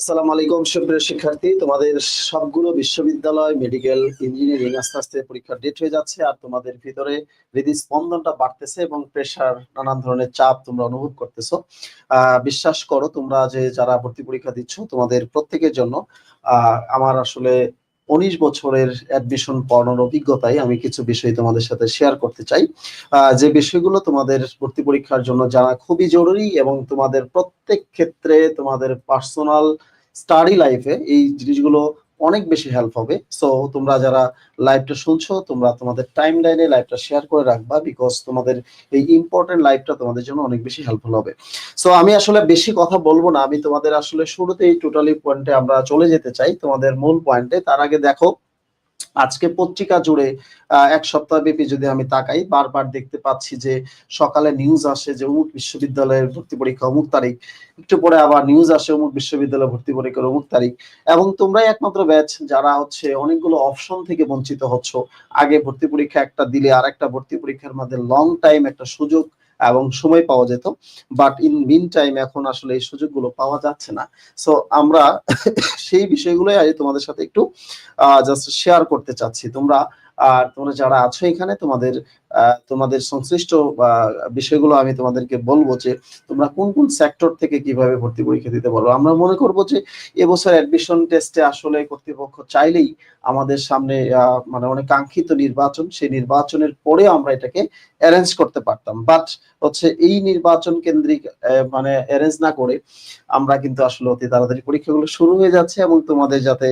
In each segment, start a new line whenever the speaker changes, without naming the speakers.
আসসালামু আলাইকুম সুপ্রিয় শিক্ষার্থী। তোমাদের সবগুলো বিশ্ববিদ্যালয় মেডিকেল ইঞ্জিনিয়ারিং আস্তে আস্তে পরীক্ষার ডেট হয়ে যাচ্ছে আর তোমাদের ভিতরে হৃদস্পন্দনটা বাড়তেছে এবং প্রেশার নানান ধরনের চাপ তোমরা অনুভব করতেছো। আহ বিশ্বাস করো তোমরা যে যারা ভর্তি পরীক্ষা দিচ্ছ তোমাদের প্রত্যেকের জন্য আহ আমার আসলে উনিশ বছরের অ্যাডমিশন পড়ানোর অভিজ্ঞতায় আমি কিছু বিষয় তোমাদের সাথে শেয়ার করতে চাই। আহ, যে বিষয়গুলো তোমাদের ভর্তি পরীক্ষার জন্য জানা খুবই জরুরি এবং তোমাদের প্রত্যেক ক্ষেত্রে তোমাদের পার্সোনাল স্টাডি লাইফে এই জিনিসগুলো অনেক বেশি হেল্প হবে। সো তোমরা যারা লাইভটা শুনছো, তোমরা তোমাদের টাইম লাইনে লাইভটা শেয়ার করে রাখবা বিকজ তোমাদের এই ইম্পর্টেন্ট লাইভটা তোমাদের জন্য অনেক বেশি হেল্পফুল হবে। সো আমি আসলে বেশি কথা বলব না। আমি তোমাদের আসলে শুরুতেই টোটালি পয়েন্টে আমরা চলে যেতে চাই। তোমাদের মূল পয়েন্টে তার আগে দেখো আজকে পত্রিকা জুড়ে এক সপ্তাহ ব্যাপী যদি আমি তাকাই, বারবার দেখতে পাচ্ছি যে সকালে নিউজ আসে যে অমুক বিশ্ববিদ্যালয়ের ভর্তি পরীক্ষা অমুক তারিখ, একটু পরে আবার নিউজ আসে অমুক বিশ্ববিদ্যালয়ে ভর্তি পরীক্ষার অমুক তারিখ। এবং তোমরাই একমাত্র ব্যাচ যারা হচ্ছে অনেকগুলো অপশন থেকে বঞ্চিত হচ্ছ। আগে ভর্তি পরীক্ষা একটা দিলে আর একটা ভর্তি পরীক্ষার মধ্যে লং টাইম একটা সুযোগ এবং সময় পাওয়া যেত বাট ইন মিন টাইম এখন আসলে এই সুযোগগুলো পাওয়া যাচ্ছে না। সো আমরা সেই বিষয়গুলোই আজ তোমাদের সাথে একটু জাস্ট শেয়ার করতে চাচ্ছি। তোমরা আর তোমরা যারা আছো এখানে, তোমাদের তোমাদের সংশ্লিষ্ট বিষয়গুলো আমি তোমাদেরকে বলব যে তোমরা কোন কোন সেক্টর থেকে কীভাবে ভর্তি পরীক্ষা দিতে পারো আমরা মনে করব যে এবছর অ্যাডমিশন টেস্টে আসলে কর্তৃপক্ষ চাইলেই আমাদের সামনে মানে অনেক কাঙ্ক্ষিত নির্বাচন, সেই নির্বাচনের পরে আমরা এটাকে অ্যারেঞ্জ করতে পারতাম। বাট হচ্ছে এই নির্বাচন কেন্দ্রিক মানে অ্যারেঞ্জ না করে আমরা কিন্তু আসলে অতি তাড়াতাড়ি পরীক্ষাগুলো শুরু হয়ে যাচ্ছে এবং তোমাদের যাতে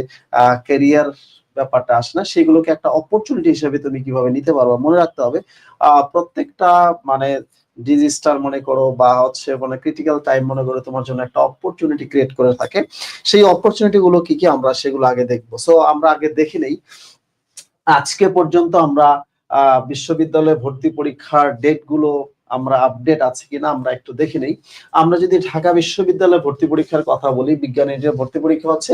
ক্যারিয়ার ব্যাপারটা আসে না, সেগুলোকে একটা অপরচুনিটি হিসেবে তুমি কীভাবে নিতে পারো মনে রাখতে হবে। প্রত্যেকটা মানে ডিজিস্টার মনে করো বা হচ্ছে মানে ক্রিটিক্যাল টাইম মনে করো তোমার জন্য একটা অপরচুনিটি ক্রিয়েট করে থাকে। সেই অপরচুনিটি গুলো কি কি আমরা সেগুলো আগে দেখব। সো আমরা আগে দেখি নেই। আজকে পর্যন্ত আমরা বিশ্ববিদ্যালয়ে ভর্তি পরীক্ষার ডেটগুলো আমরা আপডেট আছে কিনা আমরা একটু দেখে নেই। আমরা যদি ঢাকা বিশ্ববিদ্যালয়ে ভর্তি পরীক্ষার কথা বলি বিজ্ঞানের যে ভর্তি পরীক্ষা হচ্ছে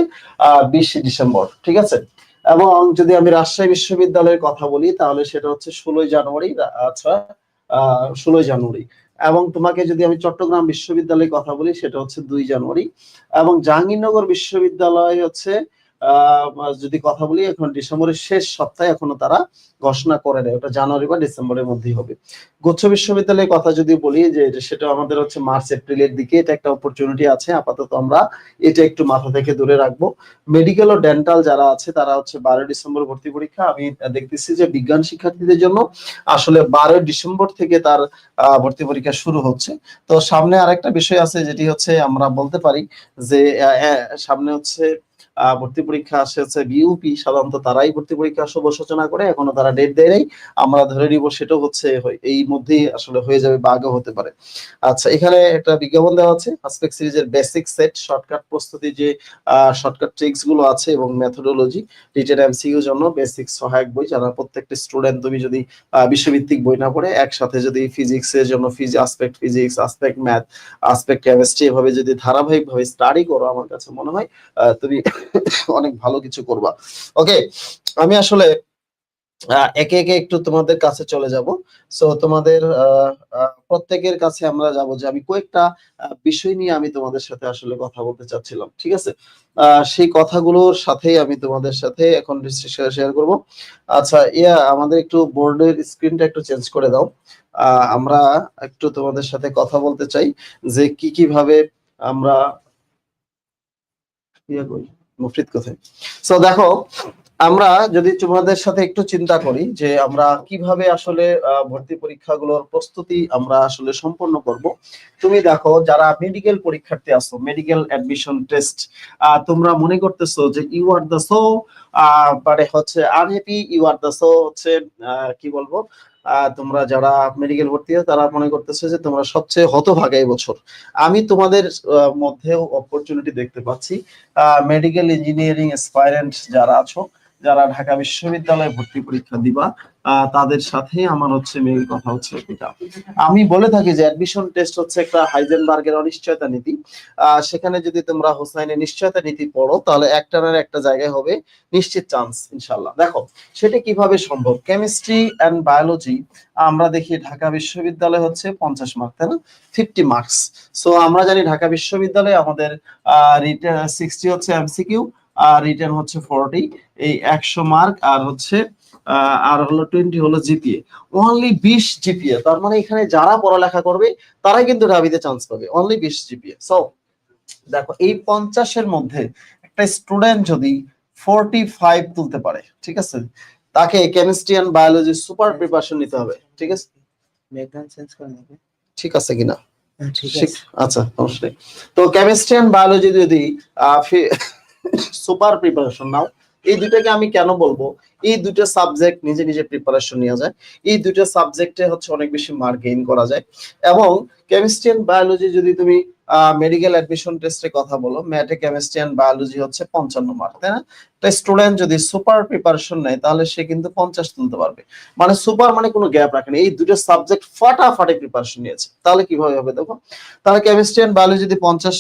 বিশে ডিসেম্বর, ঠিক আছে? এবং যদি আমি রাজশাহী বিশ্ববিদ্যালয়ের কথা বলি, তাহলে সেটা হচ্ছে ষোলোই জানুয়ারি আচ্ছা আহ, ষোলোই জানুয়ারি। এবং তোমাকে যদি আমি চট্টগ্রাম বিশ্ববিদ্যালয়ের কথা বলি, সেটা হচ্ছে দুই জানুয়ারি। এবং জাহাঙ্গীরনগর বিশ্ববিদ্যালয় হচ্ছে আহ যদি কথা বলি এখন ডিসেম্বরের শেষ সপ্তাহে এখনও তারা ঘোষণা করে নেয় ওটা জানুয়ারি বা ডিসেম্বরের মধ্যেই হবে। গুচ্ছ বিশ্ববিদ্যালয়ের কথা যদি বলি যে সেটা আমাদের হচ্ছে মার্চ এপ্রিলের দিকে এটা একটা অপরচুনিটি আছে। আপাতত আমরা এটা একটু মাথা থেকে দূরে রাখব। মেডিকেল ও ডেন্টাল যারা আছে তারা হচ্ছে বারোই ডিসেম্বর ভর্তি পরীক্ষা। আমি দেখতেছি যে বিজ্ঞান শিক্ষার্থীদের জন্য আসলে বারোই ডিসেম্বর থেকে তার ভর্তি পরীক্ষা শুরু হচ্ছে। তো সামনে আরেকটা বিষয় আছে যেটি হচ্ছে আমরা বলতে পারি যে আহ, সামনে হচ্ছে ভর্তি পরীক্ষা আসে বিউপি সাধারণত তারাই ভর্তি পরীক্ষা শুভ সূচনা করে, এখনও তারা ডেট দেয় নাই। আমরা ধরে নিব সেটাও হচ্ছে এই মধ্যেই আসলে হয়ে যাবে বা আগে হতে পারে। আচ্ছা এখানে একটা বিজ্ঞাপন দেওয়া আছে আসপেক্ট সিরিজের বেসিক সেট শর্টকাট প্রস্তুতি যে শর্টকাট ট্রিক্সগুলো আছে এবং মেথোডোলজি রিটেন এমসিইউ জন্য বেসিক সহায়ক বই, যারা প্রত্যেকটা স্টুডেন্ট তুমি যদি বিশ্বভিত্তিক বই না পড়ে, একসাথে যদি ফিজিক্স এর জন্য aspect physics aspect math aspect chemistry এভাবে যদি ধারাবাহিকভাবে স্টাডি করো, আমার কাছে মনে হয় তুমি অনেক ভালো কিছু করবা। ওকে আমি আসলে একে একে একটু তোমাদের কাছে চলে যাব। সো তোমাদের প্রত্যেকের কাছে আমরা যাব যে আমি কয়েকটা বিষয় নিয়ে আমি তোমাদের সাথে আসলে কথা বলতে চাচ্ছিলাম, ঠিক আছে? সেই কথাগুলোর সাথেই আমি তোমাদের সাথে এখন শেয়ার করব। আচ্ছা ইয়া, আমাদের একটু বোর্ডের স্ক্রিনটা একটু চেঞ্জ করে দাও। আমরা একটু তোমাদের সাথে কথা বলতে চাই যে কি কীভাবে আমরা, ইয়া করি? মুফরিদ কোথায়? সো দেখো, আমরা যদি তোমাদের সাথে একটু চিন্তা করি যে আমরা কীভাবে আসলে ভর্তি পরীক্ষাগুলোর প্রস্তুতি আমরা আসলে সম্পন্ন করব। তুমি দেখো, যারা মেডিকেল পরীক্ষার্থী আছো মেডিকেল অ্যাডমিশন টেস্ট তোমরা মনে করতেছো যে ইউ আর দ্য সো মানে হচ্ছে unhappy you are the so হচ্ছে কি বলব? তোমরা যারা মেডিকেল ভর্তি হয় তারা মনে করতেছে যে তোমরা সবচেয়ে হতভাগা এই বছর। আমি তোমাদের মধ্যেও অপরচুনিটি দেখতে পাচ্ছি। মেডিকেল ইঞ্জিনিয়ারিং অ্যাসপাইরেন্ট যারা আছো, যারা ঢাকা বিশ্ববিদ্যালয়ে ভর্তি পরীক্ষা দিবা তাদের সাথে আমার হচ্ছে মেইল কথা হচ্ছে এটা। আমি বলে থাকি যে অ্যাডমিশন টেস্ট হচ্ছে একটা হাইজেনবার্গের অনিশ্চয়তা নীতি। সেখানে যদি তোমরা হোসাইনের নিশ্চয়তা নীতি পড়ো, তাহলে একটার একটা জায়গায় হবে নিশ্চিত চান্স ইনশাল্লাহ দেখো, সেটা কীভাবে সম্ভব? কেমিস্ট্রি অ্যান্ড বায়োলজি আমরা দেখি ঢাকা বিশ্ববিদ্যালয় হচ্ছে পঞ্চাশ মার্ক তাই না? ফিফটি মার্কস সো আমরা জানি ঢাকা বিশ্ববিদ্যালয়ে আমাদের রিটার্ন সিক্সটি হচ্ছে এমসিকিউ আর রিটার্ন হচ্ছে ফোরটি এই একশো মার্ক আর হচ্ছে আর হলো টোয়েন্টি হলো জিপিএ অনলি বিশ জিপিএ তার মানে এখানে যারা পড়ালেখা করবে তারাই কিন্তু ঢাবিতে চান্স পাবে। অনলি বিশ জিপিএ সো দেখো এই পঞ্চাশের মধ্যে একটা স্টুডেন্ট যদি ফোরটি ফাইভ তুলতে পারে ঠিক আছে? তাকে chemistry and biology super preparation নিতে হবে ঠিক আছে?
ব্যাকগ্রাউন্ড চেঞ্জ করে নেবে
ঠিক আছে কিনা
হ্যাঁ,
আচ্ছা অবশ্যই তো কেমিস্ট্রি অ্যান্ড বায়োলজি যদি সুপার প্রিপারেশন নাও এই দুটাকে আমি কেন বলব? এই দুটো সাবজেক্ট নিজে নিজে প্রিপারেশন নেওয়া যায়। এই দুটো সাবজেক্টে হচ্ছে অনেক বেশি মার্ক গেইন করা যায়। এবং কেমিস্ট্রি অ্যান্ড বায়োলজি যদি তুমি মেডিকেল অ্যাডমিশন টেস্টে কথা বলো ম্যাথে কেমিস্ট্রি অ্যান্ড বায়োলজি হচ্ছে পঞ্চান্ন মার্ক তাই না? তো স্টুডেন্ট যদি সুপার প্রিপারেশন নেয় তাহলে সে কিন্তু পঞ্চাশ তুলতে পারবে। মানে সুপার মানে কোনো গ্যাপ রাখেনি এই দুটো সাবজেক্ট ফাটাফাটি প্রিপারেশন নিয়েছে। তাহলে কীভাবে হবে দেখো? তাহলে কেমিস্ট্রি অ্যান্ড বায়োলজি যদি পঞ্চাশ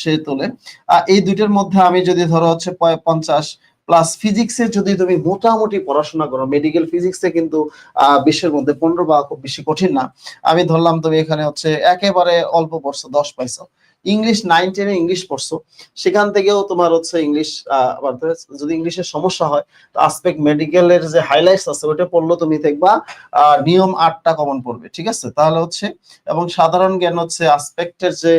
সে তোলে আহ, এই দুইটার মধ্যে আমি যদি ধরো হচ্ছে পঞ্চাশ প্লাস ফিজিক্সে যদি তুমি মোটামুটি পড়াশোনা করো মেডিকেল ফিজিক্সে কিন্তু বিশ্বের মধ্যে পনেরো বা খুব বেশি কঠিন না। আমি ধরলাম তুমি এখানে হচ্ছে একেবারে অল্প পড়ছো, দশ পাইছো। ইংলিশ নাইন টেনে ইংলিশ পড়ছো। সেখান থেকেও তোমার হচ্ছে ইংলিশ যদি ইংলিশের সমস্যা হয়, তো আসপেক্ট মেডিকেলের যে হাইলাইটস আছে ওটা পড়ল তুমি দেখবা নিয়ম আটটা কমন পড়বে, ঠিক আছে? তাহলে হচ্ছে, এবং সাধারণ জ্ঞান হচ্ছে আসপেক্টের যে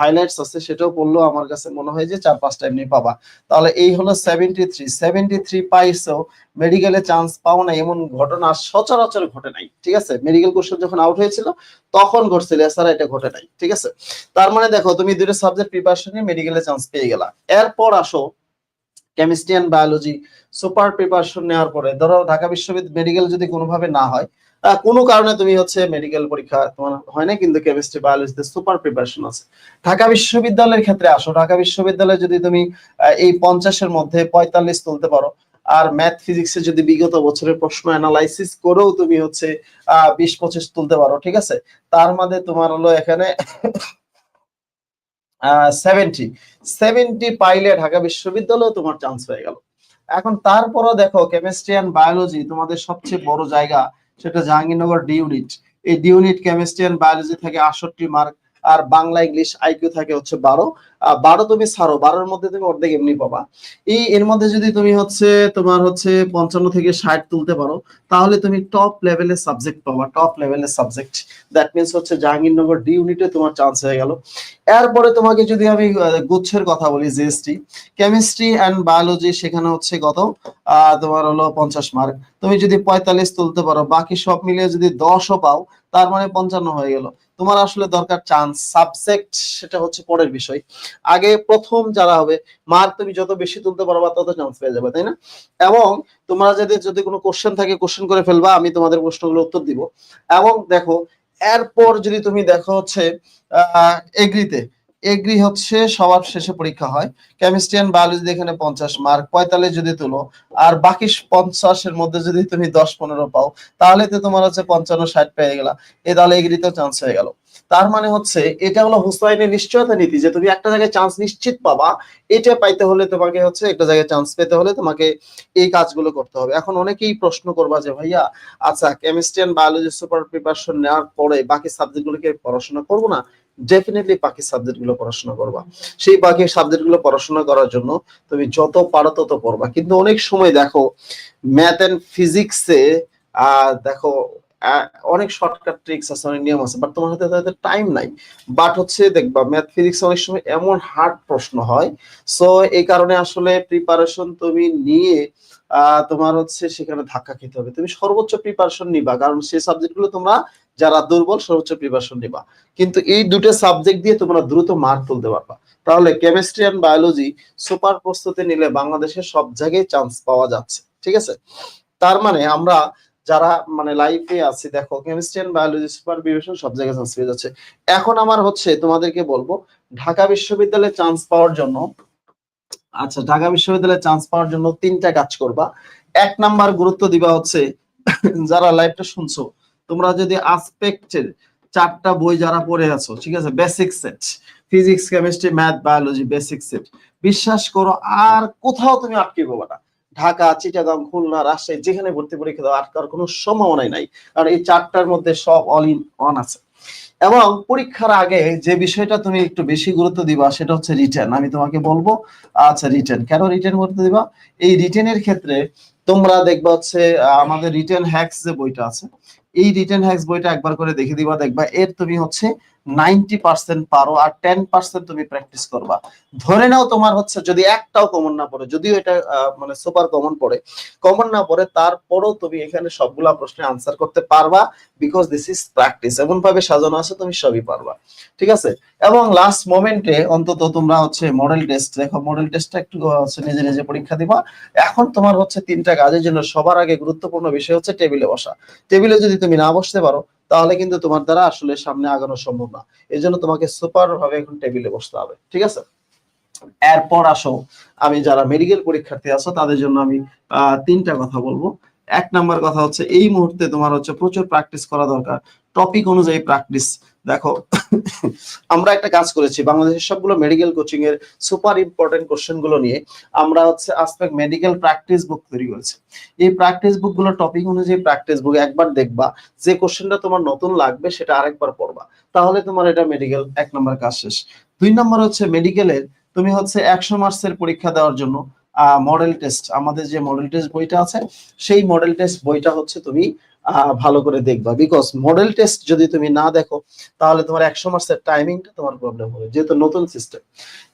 হাইলাইটস আছে, সেটাও পড়লেও আমার কাছে মনে হয় যে চার পাঁচটা এমনি পাবা। তাহলে এই হলো সেভেন্টি থ্রি সেভেন্টি থ্রি পাইছো মেডিকেলে চান্স পাও না এমন ঘটনা সচরাচর ঘটে নাই, ঠিক আছে? মেডিকেল কোর্সের যখন আউট হয়েছিল, তখন ঘটছিল, এছাড়া এটা ঘটে নাই, ঠিক আছে? তার মানে দেখো, তুমি দুটো সাবজেক্ট প্রিপারেশন নিয়ে মেডিকেলে চান্স পেয়ে গেলা। এরপর আসো chemistry and biology super preparation নেওয়ার পরে, ধরো ঢাকা বিশ্ববিদ্যালয় মেডিকেল যদি কোনোভাবে না হয় কোনো কারণে তুমি হচ্ছে মেডিকেল পরীক্ষা তোমার হয় না কিন্তু কেমিস্ট্রি বায়োলজিতে সুপার প্রিপারেশন আছে। ঢাকা বিশ্ববিদ্যালয়ের ক্ষেত্রে আসো। ঢাকা বিশ্ববিদ্যালয়ে যদি তুমি এই পঞ্চাশের মধ্যে পঁয়তাল্লিশ তুলতে পারো, আর ম্যাথ ফিজিক্সে যদি বিগত বছরের প্রশ্ন অ্যানালাইসিস করেও তুমি হচ্ছে, আহ, বিশ, পঁচিশ তুলতে পারো, ঠিক আছে? তার মধ্যে তোমার হলো এখানে সেভেন্টি সেভেন্টি পাইলে ঢাকা বিশ্ববিদ্যালয়ে তোমার চান্স হয়ে গেল। এখন তারপরও দেখো কেমিস্ট্রি অ্যান্ড বায়োলজি তোমাদের সবচেয়ে বড় জায়গা। সেটা জাহাঙ্গীরনগর ডি ইউনিট এই D unit chemistry and biology থেকে আটষট্টি মার্ক আর বাংলা ইংলিশ আইকিউ থাকে হচ্ছে বারো। বারো তুমি ছাড়ো, বারোর মধ্যে তুমি অর্ধেক এমনি পাবা। এই, এর মধ্যে যদি তুমি হচ্ছে তোমার হচ্ছে পঞ্চান্ন থেকে ষাট তুলতে পারো, তাহলে তুমি টপ লেভেলের সাবজেক্ট পাবা টপ লেভেলের সাবজেক্ট দ্যাট মিনস হচ্ছে জাহাঙ্গীরনগর ডি ইউনিটে তোমার চান্স হয়ে গেল। এরপরে তোমাকে যদি আমি গুচ্ছের কথা বলি জিএসটি কেমিস্ট্রি অ্যান্ড বায়োলজি সেখানে হচ্ছে কত? তোমার হলো পঞ্চাশ মার্ক তুমি যদি পঁয়তাল্লিশ তুলতে পারো, বাকি সব মিলিয়ে যদি দশও পাও, তার মানে পঞ্চান্ন হয়ে গেল। তোমার আসলে দরকার চান্স সাবজেক্ট সেটা হচ্ছে পরের বিষয়। আগে প্রথম যারা হবে মার্ক তুমি যত বেশি তুলতে পারবা, তত চান্স পেয়ে যাবে, তাই না? এবং তোমরা যদি যদি কোনো কোশ্চেন থাকে কোশ্চেন করে ফেলবা, আমি তোমাদের প্রশ্নগুলো উত্তর দিব। এবং দেখো, এরপর যদি তুমি দেখো হচ্ছে, আহ এগ্রিতে এগ্রি হচ্ছে, সবার শেষে পরীক্ষা হয়। কেমিস্ট্রি অ্যান্ড বায়োলজি এখানে পঞ্চাশ মার্ক পঁয়তাল্লিশ যদি তুলো, আর বাকি পঞ্চাশের মধ্যে যদি তুমি দশ পনেরো পাও, তাহলে তো তোমার হচ্ছে পঞ্চান্ন, ষাট পেয়ে গেলা। এ তাহলে এগ্রিতেও চান্স হয়ে গেল। তার মানে হচ্ছে, এটা হলো হুসাইনের নিশ্চয়তা নীতি, যে তুমি একটা জায়গায় চান্স নিশ্চিত পাবা, এটা পাইতে হলে তোমাকে হচ্ছে একটা জায়গায় চান্স পেতে হলে তোমাকে এই কাজগুলো করতে হবে। এখন অনেকেই প্রশ্ন করবা যে, ভাইয়া আচ্ছা chemistry and biology super preparation নেওয়ার পরে বাকি সাবজেক্টগুলোকে পড়াশোনা করব না? ডেফিনেটলি বাকি সাবজেক্টগুলো পড়াশোনা করবা। সেই বাকি সাবজেক্টগুলো পড়াশোনা করার জন্য তুমি যত পারো তত পড়বা। কিন্তু অনেক সময় দেখো ম্যাথ এন্ড ফিজিক্সে দেখো অনেক শর্টকাট ট্রিক্স আছে, অনেক নিয়ম আছে বাট তোমার হাতে তাদের টাইম নাই। বাট হচ্ছে দেখবা ম্যাথ ফিজিক্স অনেক সময় এমন হার্ড প্রশ্ন হয়। সো এই কারণে আসলে প্রিপারেশন তুমি নিয়ে তোমার হচ্ছে সেখানে ধাক্কা খেতে হবে। তুমি সর্বোচ্চ প্রিপারেশন নিবা, কারণ সেই সাবজেক্টগুলো তোমরা যারা দুর্বল, সর্বোচ্চ প্রিপারেশন নিবা। কিন্তু এই দুটো সাবজেক্ট দিয়ে তোমরা দ্রুত মার্ক তুলতে পারবা। তাহলে কেমিস্ট্রি অ্যান্ড বায়োলজি সুপার প্রস্তুতি নিলে বাংলাদেশের সব জায়গায় চান্স পাওয়া যাচ্ছে, ঠিক আছে? তার মানে আমরা যারা মানে লাইফে আছি, দেখো chemistry and biology super preparation সব জায়গায় চান্স পেয়ে যাচ্ছে। এখন আমার হচ্ছে তোমাদেরকে বলব, ঢাকা বিশ্ববিদ্যালয়ে চান্স পাওয়ার জন্য আচ্ছা ঢাকা বিশ্ববিদ্যালয়ে চান্স পাওয়ার জন্য তিনটা কাজ করবা। এক নাম্বার গুরুত্ব দিবা হচ্ছে, যারা লাইভটা শুনছো তোমরা যদি আসপেক্টের চারটা বই যারা পড়ে আছো, ঠিক আছে? Basic set physics chemistry math biology basic set বিশ্বাস করো আর কোথাও তুমি আটকে পাবে না। ঢাকা, চিটাগাং, খুলনা, রাজশাহী, যেখানে ভর্তি পরীক্ষা দাও, আটকার কোনো সম্ভাবনাই নাই। কারণ এই চারটার মধ্যে সব অল ইন অন আছে। এবং পরীক্ষার আগে যে বিষয়টা তুমি একটু বেশি গুরুত্ব দিবা, সেটা হচ্ছে রিটার্ন আমি তোমাকে বলব আচ্ছা রিটার্ন কেন রিটার্ন গুরুত্ব দিবা? এই রিটার্নের ক্ষেত্রে তোমরা দেখবা হচ্ছে আমাদের রিটার্ন হ্যাক্স যে বইটা আছে এই রিটার্ন হ্যাক্স বইটা একবার করে দেখে দিবা দেখবা এর তুমি হচ্ছে নাইনটি পার্সেন্ট পারো আর টেন পার্সেন্ট তুমি প্র্যাকটিস করবা। ধরে নাও তোমার হচ্ছে যদি একটাও কমন না পড়ে, যদিও এটা মানে সুপার কমন পড়ে কমন না পড়ে, তারপরও তুমি এখানে সবগুলা প্রশ্নের আনসার করতে পারবা বিকজ দিস ইজ প্র্যাকটিস সাজানো আছে, তুমি সবই পারবা। ঠিক আছে? এবং লাস্ট মোমেন্টে অন্তত তোমরা হচ্ছে মডেল টেস্ট দেখো মডেল টেস্টটা একটু হচ্ছে নিজে নিজে পরীক্ষা দিবা। এখন তোমার হচ্ছে তিনটা কাজের জন্য সবার আগে গুরুত্বপূর্ণ বিষয় হচ্ছে টেবিলে বসা। টেবিলে যদি তুমি না বসতে পারো তাহলে কিন্তু তোমার দ্বারা আসলে সামনে আগানো সম্ভব না। এই জন্য তোমাকে সুপার ভাবে এখন টেবিলে বসতে হবে, ঠিক আছে? এরপর আসো, আমি যারা মেডিকেল পরীক্ষার্থী আসো তাদের জন্য আমি তিনটা কথা বলব। এক নাম্বার কথা হচ্ছে, এই মুহূর্তে তোমার হচ্ছে প্রচুর প্র্যাকটিস করা দরকার। টপিক অনুযায়ী প্র্যাকটিস দেখো, আমরা একটা কাজ করেছি, বাংলাদেশের সবগুলো মেডিকেল কোচিং এর সুপার ইম্পর্টেন্ট কোশ্চেনগুলো নিয়ে আমরা হচ্ছে আসপেক্ট মেডিকেল প্র্যাকটিস বুক তৈরি করেছি। এই প্র্যাকটিস বুকগুলো টপিক অনুযায়ী প্র্যাকটিস বুক একবার দেখবা, যে কোশ্চেনটা তোমার নতুন লাগবে সেটা আরেকবার পড়বা, তাহলে তোমার এটা মেডিকেল এক নম্বর কাজ শেষ। দুই নম্বর হচ্ছে মেডিকেলের তুমি হচ্ছে একশো মার্কসের পরীক্ষা দেওয়ার জন্য মডেল টেস্ট আমাদের যে মডেল টেস্ট বইটা আছে, সেই মডেল টেস্ট বইটা হচ্ছে তুমি ভালো করে দেখবা। বিকজ মডেল টেস্ট যদি তুমি না দেখো, তাহলে তোমার একশো মার্কসের টাইমিংটা তোমার প্রবলেম হবে, যেহেতু নতুন সিস্টেম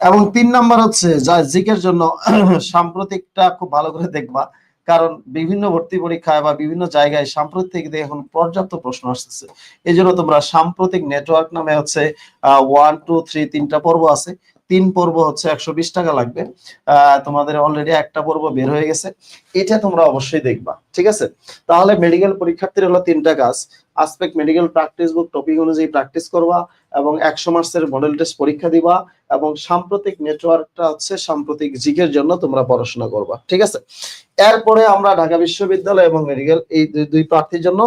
এবং তিন নাম্বার হচ্ছে, যা জিকের জন্য সাম্প্রতিকটা খুব ভালো করে দেখবা, কারণ বিভিন্ন ভর্তি পরীক্ষায় বা বিভিন্ন জায়গায় সাম্প্রতিক এখন পর্যাপ্ত প্রশ্ন আসতেছে। এই জন্য তোমরা সাম্প্রতিক নেটওয়ার্ক নামে হচ্ছে ওয়ান টু থ্রি তিনটা পর্ব আছে। তিন পর্ব হচ্ছে একশো বিশ টাকা লাগবে। তোমাদের অলরেডি একটা পর্ব বের হয়ে গেছে। এটা তোমরা অবশ্যই দেখবা, ঠিক আছে? তাহলে মেডিকেল পরীক্ষার্থীর হলো তিনটা কাজ। Aspect medical practice book topic অনুযায়ী প্র্যাকটিস করবা এবং একশো মার্কসের মডেল টেস্ট পরীক্ষা দিবা এবং সাম্প্রতিক নেটওয়ার্কটা হচ্ছে সাম্প্রতিক জিকের জন্য তোমরা পড়াশোনা করবা, ঠিক আছে? এরপরে আমরা ঢাকা বিশ্ববিদ্যালয় এবং মেডিকেল এই দুই- দুই প্রার্থীর জন্য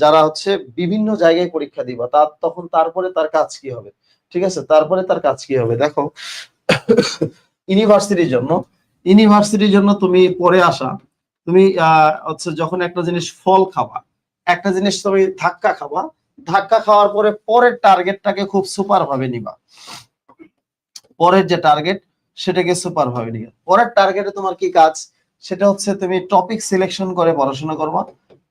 যারা হচ্ছে বিভিন্ন জায়গায় পরীক্ষা দিবা তার তখন তারপরে তার কাজ কি হবে? ঠিক আছে? তারপরে তার কাজ কি হবে? দেখো, ইউনিভার্সিটির জন্য ইউনিভার্সিটির জন্য তুমি পরে আসা, তুমি হচ্ছে যখন একটা জিনিস ফল খাবা, একটা জিনিস তুমি ধাক্কা খাবা, ধাক্কা খাওয়ার পরে পরের টার্গেটটাকে খুব সুপার ভাবে নিবা। পরের যে টার্গেট সেটাকে সুপার ভাবে নিবা। পরের টার্গেটে তোমার কি কাজ? সেটা হচ্ছে তুমি টপিক সিলেকশন করে পড়াশোনা করবা।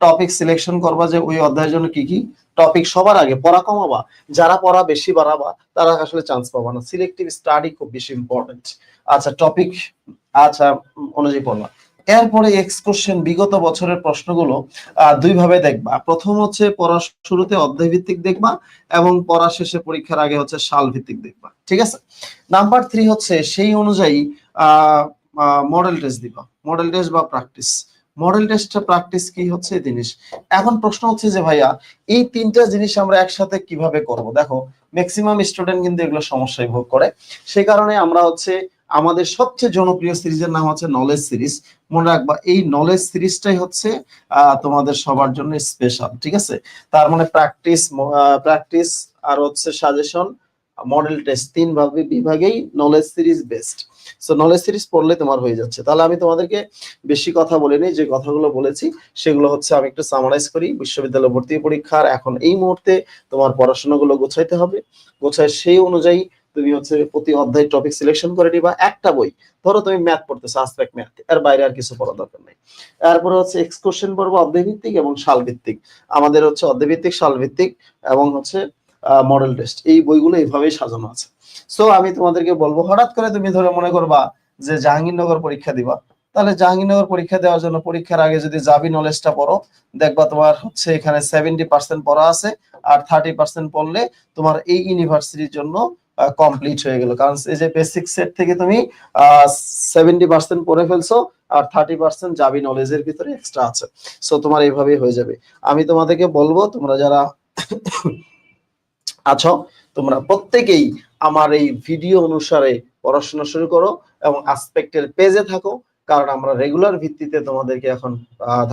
টপিক সিলেকশন করবা যে ওই অধ্যায়ের জন্য কি কি টপিক সবার আগে পড়া কমাবা। যারা পড়া বেশি বাড়াবা, তারা আসলে চান্স পাবা না। সিলেক্টিভ স্টাডি খুব বেশি ইম্পর্টেন্ট আচ্ছা টপিক আচ্ছা অনুযায়ী পড়বা। এরপরে এক্স কোশ্চেন বিগত বছরের প্রশ্নগুলো দুই ভাবে দেখবা। প্রথম হচ্ছে পড়া শুরুতে অধ্যায় ভিত্তিক দেখবা এবং পড়া শেষে পরীক্ষার আগে হচ্ছে সাল ভিত্তিক দেখবা। ঠিক আছে? নাম্বার থ্রি হচ্ছে, সেই অনুযায়ী মডেল টেস্ট দিবা। মডেল টেস্ট বা প্র্যাকটিস মডেল টেস্টটা প্র্যাকটিস কি হচ্ছে জিনিস? এখন প্রশ্ন হচ্ছে যে ভাইয়া, এই তিনটা জিনিস আমরা একসাথে কীভাবে করব? দেখো ম্যাক্সিমাম স্টুডেন্ট কিন্তু এগুলো সমস্যায় ভোগ করে। সেই কারণে আমরা হচ্ছে আমাদের সবচেয়ে জনপ্রিয় সিরিজের নাম হচ্ছে নলেজ সিরিজ মনে রাখবা, এই নলেজ সিরিজটাই হচ্ছে তোমাদের সবার জন্য স্পেশাল ঠিক আছে? তার মানে প্র্যাকটিস প্র্যাকটিস আর হচ্ছে সাজেশন মডেল টেস্ট তিন ভাবে বিভাগেই knowledge series best so knowledge series পড়লে তোমার হয়ে যাচ্ছে। তাহলে আমি তোমাদেরকে বেশি কথা বলিনি যে কথাগুলো বলেছি, সেগুলো হচ্ছে আমি একটু সামারাইজ করি। বিশ্ববিদ্যালয় ভর্তি পরীক্ষার এখন এই মুহূর্তে তোমার পড়াশোনাগুলো গোছাইতে হবে। গোছায় সেই অনুযায়ী তুমি হচ্ছে প্রতি অধ্যায় টপিক সিলেকশন করে নিবা। একটা বই, ধরো তুমি ম্যাথ পড়তেছো আসপেক্ট ম্যাথ এর বাইরে আর কিছু পড়া দরকার নেই। তারপরে হচ্ছে এক্স এক্সকোশন পড়ব অধ্যায় ভিত্তিক এবং সাল ভিত্তিক আমাদের হচ্ছে অধ্যায় ভিত্তিক সাল ভিত্তিক এবং হচ্ছে মডেল টেস্ট এই বইগুলো এইভাবেই সাজানো আছে। সো আমি তোমাদেরকে বলব, হঠাৎ করে তুমি ধরে মনে করবা যে জাহাঙ্গীরনগর পরীক্ষা দিবা। তাহলে জাহাঙ্গীরনগর পরীক্ষা দেওয়ার জন্য পরীক্ষার আগে যদি জাবি নলেজটা পড়ো, দেখবা তোমার হচ্ছে এখানে সেভেন্টি পার্সেন্ট পড়া আছে আর থার্টি পার্সেন্ট পড়লে তোমার এই ইউনিভার্সিটির জন্য কমপ্লিট হয়ে গেল। কারণ এই যে বেসিক সেট থেকে তুমি সেভেন্টি পার্সেন্ট পড়ে ফেলছো আর থার্টি পার্সেন্ট জাবি নলেজের ভিতরে এক্সট্রা আছে। সো তোমার এইভাবেই হয়ে যাবে। আমি তোমাদেরকে বলব, তোমরা যারা আছো, তোমরা প্রত্যেকেই আমার এই ভিডিও অনুসারে পড়াশোনা শুরু করো এবং আসপেক্টের পেজে থাকো, কারণ আমরা রেগুলার ভিত্তিতে তোমাদেরকে এখন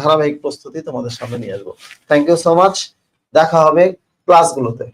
ধারাবাহিক প্রস্তুতি তোমাদের সামনে নিয়ে আসব। থ্যাংক ইউ সো মাচ দেখা হবে ক্লাসগুলোতে